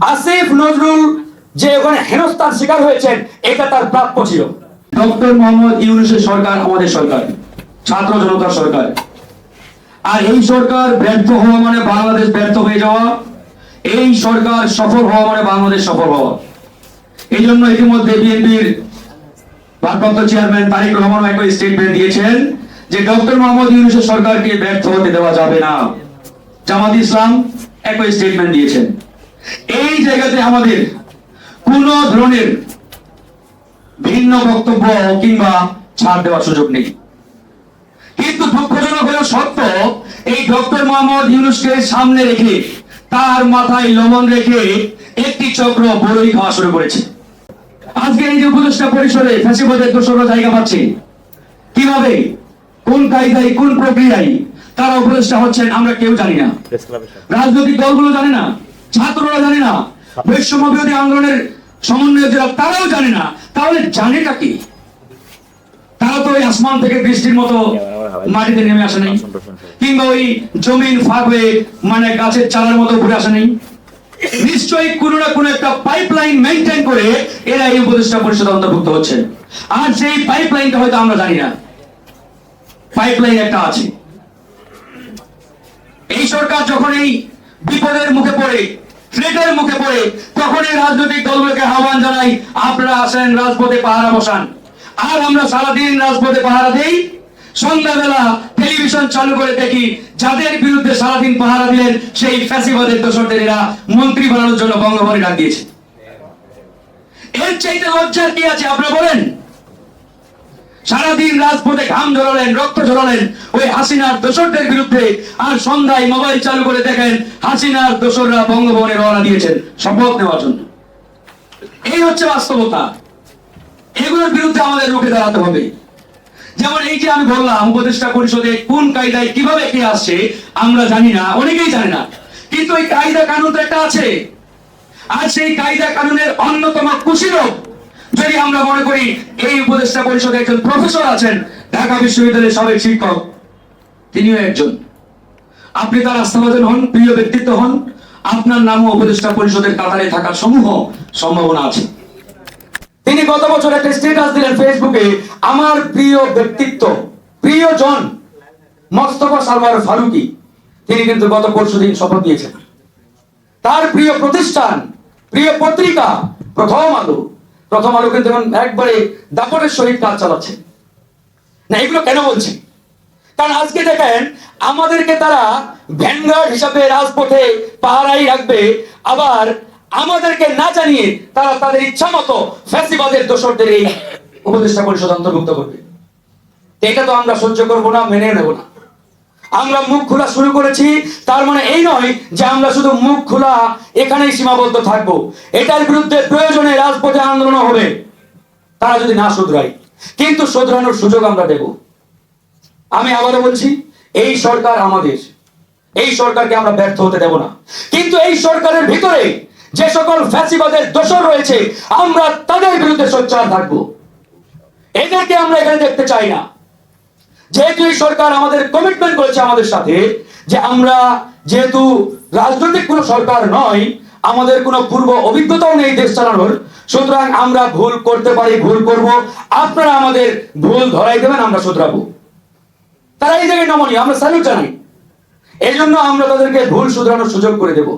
আসিফ নজরুল যে ওখানে হেনস্থার শিকার হয়েছেন, এটা তার প্রাপ্য ছিল। ডক্টর মোহাম্মদ ইউনুসের সরকার আমাদের সরকার, ছাত্র জনতার সরকার। আর এই সরকার ব্যর্থ হওয়া মানে বাংলাদেশ ব্যর্থ হয়ে যাওয়া, এই সরকার সফল হওয়া মানে বাংলাদেশ সফল হওয়া। এই জন্য ইতিমধ্যে বিএনপির ভারপ্রাপ্ত চেয়ারম্যান তারেক রহমান একই স্টেটমেন্ট দিয়েছেন যে ডক্টর মোহাম্মদ ইউনুসের সরকারকে ব্যর্থ হতে দেওয়া যাবে না। জামাত ইসলাম একই স্টেটমেন্ট দিয়েছেন। এই জায়গাতে আমাদের কোন ধরনের ভিন্ন বক্তব্য কিংবা ছাড় দেওয়ার সুযোগ নেই। কিন্তু দুঃখজনক হলেও সত্য এই ডক্টর মোহাম্মদ ইউনুসকে সামনে রেখে তার মাথায় লবণ রেখে একটি চক্র বড়ই খাওয়া শুরু করেছে। আজকে এই যে উপদেষ্টা পরিষদে ফ্যাসিবাদের দোষরা জায়গা পাচ্ছে। কীভাবে? কোন কায়দায় কোন প্রক্রিয়ায় তারা উপদেষ্টা হচ্ছেন আমরা কেউ জানি না। রাজনৈতিক দলগুলো জানে না। ছাত্ররা জানে না। বৈষম্য বিরোধী আন্দোলনের সমন্বয় যারা, তারাও জানে না। তাহলে জানেটা কি? তারা তো ওই আসমান থেকে বৃষ্টির মতো মাটিতে নেমে আসে নাই। কিংবা ওই জমিন ফাঁক হয়ে মানে গাছের চালার মতো ঘুরে আসে নাই। নিশ্চয়ই কোনো না কোনো একটা পাইপলাইন মেনটেন করে এরা এই উপদেষ্টা পরিষদ অন্তর্ভুক্ত হচ্ছে। আর সেই পাইপলাইনটা হয়তো আমরা জানি না। পাইপলাইন একটা আছে। এই সরকার যখন এই বিপদের মুখে পড়ে থ্রেটের মুখে পড়ে তখন এই রাজনৈতিক দলগুলোকে আহ্বান জানাই, আপনারা আসেন রাজপথে পাহারা বসান। আর আমরা সারাদিন রাজপথে পাহারা দেই। সন্ধ্যাবেলা টেলিভিশন চালু করে দেখি, যাদের বিরুদ্ধে সারাদিন পাহারা দিলেন, সেই ফ্যাসিবাদের দোষরদের এরা মন্ত্রী বানানোর জন্য বঙ্গভবনে ডাক দিয়েছে। এর চাইতে লজ্জার কি আছে, আপনারা বলেন? সারাদিন রাজপথে ঘাম ঝরালেন, রক্ত ঝরালেন ওই হাসিনার দোসরদের বিরুদ্ধে। আর সন্ধ্যায় মোবাইল চালু করে দেখেন, হাসিনার দোসররা বঙ্গভবনে রওনা দিয়েছেন শপথ নেওয়ার জন্য। এই হচ্ছে বাস্তবতা। এগুলোর বিরুদ্ধে আমাদের রুখে দাঁড়াতে হবে। যেমন এই যে আমি বললাম, উপদেষ্টা পরিষদে কোন কায়দায় কীভাবে কে আসছে, আমরা জানি না, অনেকেই জানে না। কিন্তু এই কায়দা কানুন তো একটা আছে। আর সেই কায়দা কানুনের অন্যতম কুশীলক যদি আমরা মনে করি এই উপদেষ্টা পরিষদে একজন প্রফেসর আছেন, ঢাকা বিশ্ববিদ্যালয়ের সাবেক শিক্ষক, তিনিও একজন। আপনি তার আস্থাভাজন হন, প্রিয় ব্যক্তিত্ব হন, আপনার নামও উপদেষ্টা পরিষদের কাতারে থাকার সমূহ সম্ভাবনা আছে। তিনি গত বছর একটা স্ট্যাটাস দিলেন ফেসবুকে আমার প্রিয় ব্যক্তিত্ব, প্রিয়জন, মোস্তফা সালওয়ার ফারুকি। তিনি কিন্তু গত পরশু দিন শপথ নিয়েছেন। তার প্রিয় প্রতিষ্ঠান, প্রিয় পত্রিকা, প্রথম আলো। প্রথম আলো কিন্তু এখন একবারে দাপটের সহিত কাজ চালাচ্ছে। না, এগুলো কেন বলছি? কারণ আজকে দেখেন, আমাদেরকে তারা ভ্যানগার্ড হিসাবে রাজপথে পাহারাই রাখবে, আবার আমাদেরকে না জানিয়ে তারা তাদের ইচ্ছা মতো ফ্যাসিবাদের দোষরদের এই উপদেষ্টা পরিষদ অন্তর্ভুক্ত করবে। এটা তো আমরা সহ্য করব না, মেনে নেব না। আমরা মুখ খোলা শুরু করেছি, তার মানে এই নয় যে আমরা শুধু মুখ খোলা এখানেই সীমাবদ্ধ থাকব। এটার বিরুদ্ধে প্রয়োজনে রাজপথে আন্দোলন হবে। তারা যদি না শুধরায়, কিন্তু শুধরানোর সুযোগ আমরা দেব। আমি আবারও বলছি, এই সরকার আমাদের। এই সরকারকে আমরা ব্যর্থ হতে দেব না। কিন্তু এই সরকারের ভিতরে যে সকল ফ্যাসিবাদের দোষর রয়েছে, আমরা তাদের বিরুদ্ধে সোচ্চার থাকব। এদেরকে আমরা এখানে দেখতে চাই না। যেহেতু এই সরকার আমাদের কমিটমেন্ট করেছে আমাদের সাথে যে আমরা যেহেতু রাজনৈতিক কোনো সরকার নয়, আমাদের কোনো পূর্ব অভিজ্ঞতাও নেই দেশ চালানোর, সুতরাং আমরা ভুল করতে পারি, ভুল করব। আপনারা আমাদের ভুল ধরাই দেবেন, আমরা শুধরাবো। তারা এই জায়গায় নমনীয়, আমরা স্যালুট জানাই। এই জন্য আমরা তাদেরকে ভুল শুধরানোর সুযোগ করে দেব।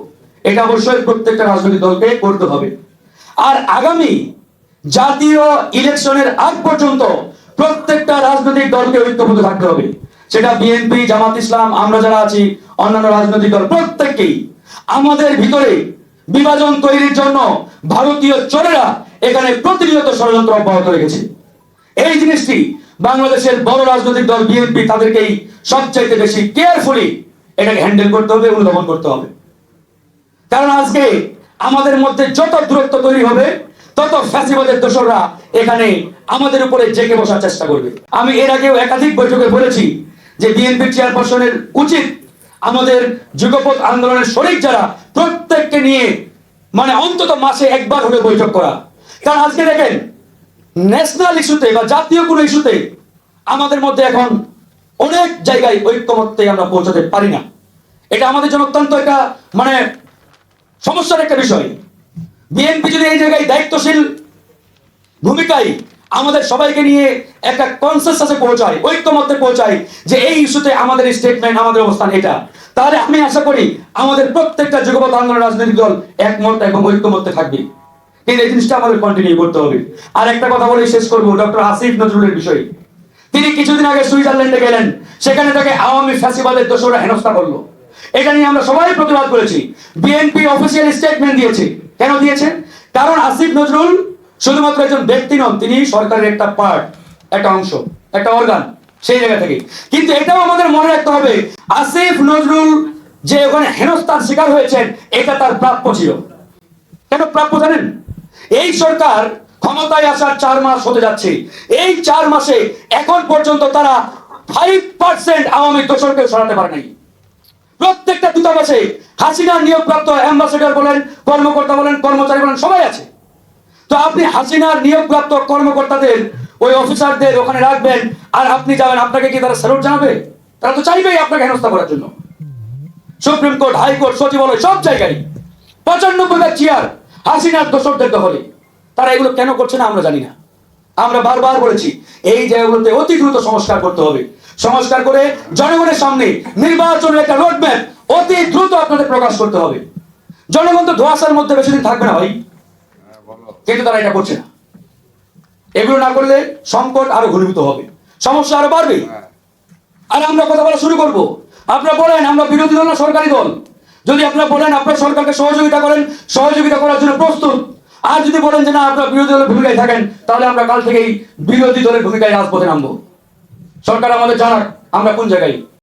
এটা অবশ্যই প্রত্যেকটা রাজনৈতিক দলকে করতে হবে। আর আগামী জাতীয় ইলেকশনের আগ পর্যন্ত প্রত্যেকটা দলকে ঐক্যবদ্ধ থাকতে হবে। সেটা বিএনপি, জামাত ইসলাম, আমরা যারা আছি, অন্যান্য রাজনৈতিক দল, প্রত্যেককেই আমাদের ভিতরে বিভাজন তৈরির জন্য ভারতীয় চোরেরা এখানে প্রতিনিয়ত ষড়যন্ত্র অব্যাহত রেখেছে। এই জিনিসটি বাংলাদেশের বড় রাজনৈতিক দল বিএনপি তাদেরকেই সবচাইতে বেশি কেয়ারফুলি এটাকে হ্যান্ডেল করতে হবে, অনুধাবন করতে হবে। কারণ আজকে আমাদের মধ্যে যত দূরত্ব তৈরি হবে তত ফ্যাসিবাদের দোসররা এখানে আমাদের উপরে জেগে বসার চেষ্টা করবে। আমি এর আগেও একাধিক বৈঠকে বলেছি যে বিএনপি চেয়ারপারসনের উচিত আমাদের যুগপথ আন্দোলনের শরিক যারা, প্রত্যেককে নিয়ে মানে অন্তত মাসে একবার হলে বৈঠক করা। কারণ আজকে দেখেন ন্যাশনাল ইস্যুতে বা জাতীয় কোনো ইস্যুতে আমাদের মধ্যে এখন অনেক জায়গায় ঐক্যমত্যে আমরা পৌঁছাতে পারি না। এটা আমাদের জন্য অত্যন্ত একটা মানে সমস্যার একটা বিষয়। বিএনপি যদি এই জায়গায় দায়িত্বশীল ভূমিকায় আমাদের সবাইকে নিয়ে একটা কনসেন্সাসে পৌঁছায়, ঐক্যমত্যে পৌঁছায় যে এই ইস্যুতে আমাদের স্টেটমেন্ট আমাদের অবস্থান এটা, তাহলে আমি আশা করি আমাদের প্রত্যেকটা যুগপথ আন্দোলন রাজনৈতিক দল একমত এবং ঐক্যমত্যে থাকবে। কিন্তু এই জিনিসটা আমাদের কন্টিনিউ করতে হবে। আর একটা কথা বলে শেষ করব, ডক্টর আসিফ নজরুলের বিষয়ে। তিনি কিছুদিন আগে সুইজারল্যান্ডে গেলেন, সেখানে তাকে আওয়ামী ফ্যাসিবাদের দোষরা হেনস্থা করল। এটা নিয়ে আমরা সবাই প্রতিবাদ করেছি। বিএনপি অফিসিয়াল স্টেটমেন্ট দিয়েছে। কেন দিয়েছেন? কারণ আসিফ নজরুল শুধুমাত্র একজন ব্যক্তি নন, তিনি সরকারের একটা পার্ট একটা অংশ, একটা অর্গান সেই জায়গা থেকে। কিন্তু এটাও আমাদের মনে রাখতে হবে, আসিফ নজরুল যে ওখানে হেনস্থার শিকার হয়েছেন, এটা তার প্রাপ্য ছিল। কেন প্রাপ্য জানেন? এই সরকার ক্ষমতায় আসার চার মাস হতে যাচ্ছে। এই চার মাসে এখন পর্যন্ত তারা ফাইভ পার্সেন্ট আওয়ামী দোষরকে সরাতে পারে নাই। প্রত্যেকটা দূতাবাসে হাসিনার নিয়োগপ্রাপ্ত অ্যাম্বাসেডর বলেন, কর্মকর্তা বলেন, কর্মচারী বলেন, সবাই আছে। তো আপনি হাসিনার নিয়োগপ্রাপ্ত কর্মকর্তাদের, ওই অফিসারদের ওখানে রাখবেন, আর আপনি যাবেন, আপনাকে কি তারা স্যালুট জানাবে? তারা তো চাইবেই আপনাকে হেনস্থা করার জন্য। সুপ্রিম কোর্ট হাইকোর্ট সচিবালয়, সব জায়গায়। পঁচানব্বই ভাগ চেয়ার হাসিনার দোষরদের দখলে। তারা এগুলো কেন করছে না আমরা জানি না। আমরা বারবার বলেছি, এই জায়গাগুলোতে অতি দ্রুত সংস্কার করতে হবে। সংস্কার করে জনগণের সামনে নির্বাচনের একটা রোডম্যাপ অতি দ্রুত আপনাদের প্রকাশ করতে হবে। জনগণ তো ধোয়াশার মধ্যে বেশি দিন থাকবে না ভাই। কিন্তু তারা এটা করছে না। এগুলো না করলে সংকট আরও ঘনীভূত হবে। সমস্যা আরও বাড়বে। আর আমরা কথা বলা শুরু করব। আপনারা বলেন, আমরা বিরোধী দল না সরকারি দল? যদি আপনারা বলেন, আপনারা সরকারকে সহযোগিতা করেন, সহযোগিতা করার জন্য প্রস্তুত। আর যদি বলেন যে না, আপনারা বিরোধী দলের ভূমিকায় থাকেন, তাহলে আমরা কাল থেকেই বিরোধী দলের ভূমিকায় রাজপথে নামবো। সরকার আমাদের জানাক আমরা কোন জায়গায়।